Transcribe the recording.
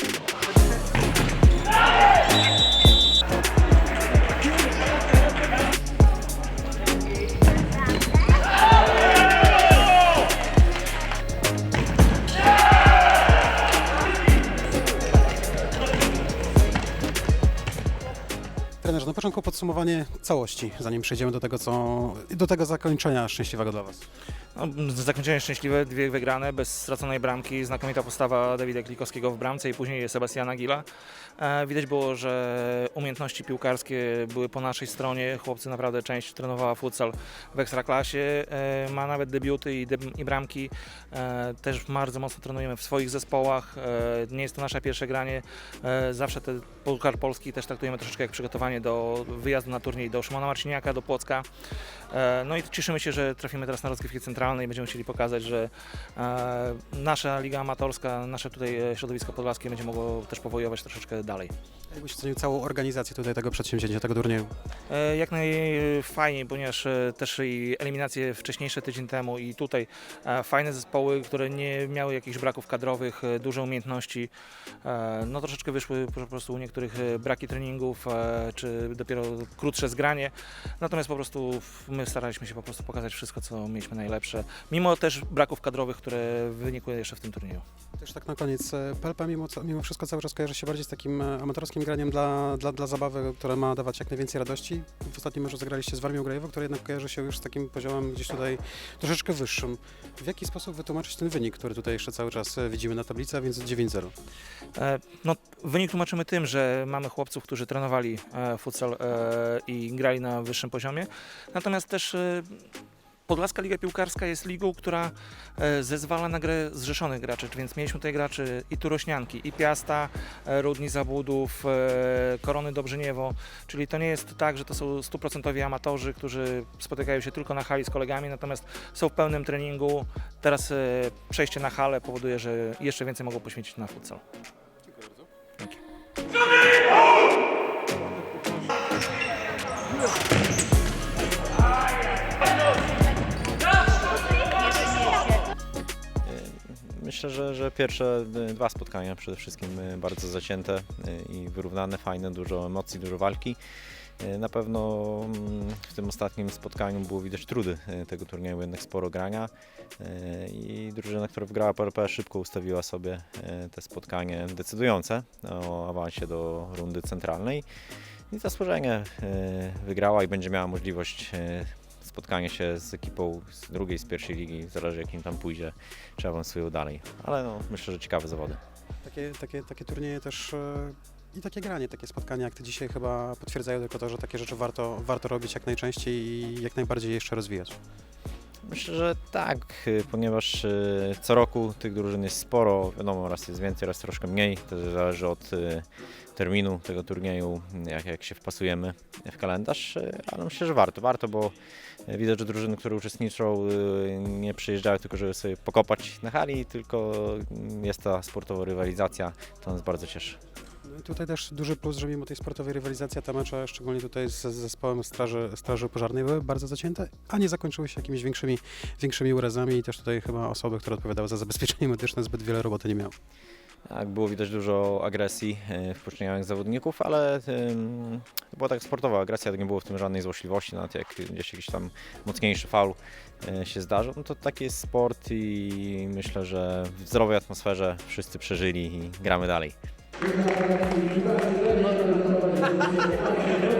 Bye. Trenerze, na początku podsumowanie całości, zanim przejdziemy do tego, co, do tego zakończenia szczęśliwego dla Was. No, zakończenie szczęśliwe, dwie wygrane, bez straconej bramki, znakomita postawa Dawida Klikowskiego w bramce i później Sebastiana Gila. E, widać było, że umiejętności piłkarskie były po naszej stronie. Chłopcy naprawdę część trenowała futsal w Ekstraklasie. E, ma nawet debiuty i, deb- i bramki. E, też bardzo mocno trenujemy w swoich zespołach. Nie jest to nasze pierwsze granie. Zawsze ten Puchar Polski też traktujemy troszeczkę jak przygotowanie do wyjazdu na turniej do Szymona Marciniaka, do Płocka. E, No i cieszymy się, że trafimy teraz na rozgrywki centralne i będziemy chcieli pokazać, że e, nasza liga amatorska, nasze tutaj e, środowisko podlaskie będzie mogło też powojować troszeczkę dalej. Jakbyś ocenił całą organizację tutaj tego przedsięwzięcia, tego turnieju? Jak najfajniej, ponieważ też i eliminacje wcześniejsze tydzień temu i tutaj fajne zespoły, które nie miały jakichś braków kadrowych, duże umiejętności, no troszeczkę wyszły po prostu u niektórych braki treningów, czy dopiero krótsze zgranie, natomiast po prostu my staraliśmy się po prostu pokazać wszystko, co mieliśmy najlepsze, mimo też braków kadrowych, które wynikły jeszcze w tym turnieju. Też tak na koniec, e, Pelpa mimo, mimo wszystko cały czas kojarzy się bardziej z takim e, amatorskim graniem dla, dla, dla zabawy, które ma dawać jak najwięcej radości. W ostatnim meczu zagraliście z Warmią Grajewo, które jednak kojarzy się już z takim poziomem gdzieś tutaj troszeczkę wyższym. W jaki sposób wytłumaczyć ten wynik, który tutaj jeszcze cały czas e, widzimy na tablicy, a więc 9-0? E, No, wynik tłumaczymy tym, że mamy chłopców, którzy trenowali futsal e, i grali na wyższym poziomie. Natomiast też e, Podlaska Liga Piłkarska jest ligą, która e, zezwala na grę zrzeszonych graczy, więc mieliśmy tutaj graczy i Turośnianki, i Piasta, Rudni Zabudów, Korony Dobrzyniewo, czyli to nie jest tak, że to są stuprocentowi amatorzy, którzy spotykają się tylko na hali z kolegami, natomiast są w pełnym treningu. Teraz przejście na halę powoduje, że jeszcze więcej mogą poświęcić na futsal. Myślę, że, że pierwsze y, dwa spotkania przede wszystkim y, bardzo zacięte y, i wyrównane, fajne, dużo emocji, dużo walki. Na pewno mm, w tym ostatnim spotkaniu było widać trudy tego turnieju, jednak sporo grania i drużyna, która wygrała PRP szybko ustawiła sobie te spotkanie decydujące o awansie do rundy centralnej i zasłużenie wygrała i będzie miała możliwość spotkania się z ekipą z drugiej, z pierwszej ligi, zależy jak im tam pójdzie, czy awansują dalej. Ale no, myślę, że ciekawe zawody. Takie, takie, takie turnieje też e, i takie granie, takie spotkania jak ty dzisiaj chyba potwierdzają tylko to, że takie rzeczy warto, warto robić jak najczęściej i jak najbardziej jeszcze rozwijać. Myślę, że tak, y, ponieważ y, co roku tych drużyn jest sporo, wiadomo, raz jest więcej, raz troszkę mniej, to zależy od y, terminu tego turnieju, jak, jak się wpasujemy w kalendarz, ale myślę, że warto, warto, bo widać, że drużyny, które uczestniczą nie przyjeżdżają tylko, żeby sobie pokopać na hali, tylko y, jest ta sportowa rywalizacja, to nas bardzo cieszy. Tutaj też duży plus, że mimo tej sportowej rywalizacji te mecze, szczególnie tutaj z, zespołem Straży, Straży Pożarnej były bardzo zacięte, a nie zakończyły się jakimiś większymi, większymi urazami i też tutaj chyba osoby, które odpowiadały za zabezpieczenie medyczne zbyt wiele roboty nie miały. Tak, było widać dużo agresji e, w poczynaniach zawodników, ale to była tak sportowa agresja, nie było w tym żadnej złośliwości, nawet jak gdzieś jakiś tam mocniejszy faul e, się zdarzył, no to taki jest sport i myślę, że w zdrowej atmosferze wszyscy przeżyli i gramy dalej. Thank you.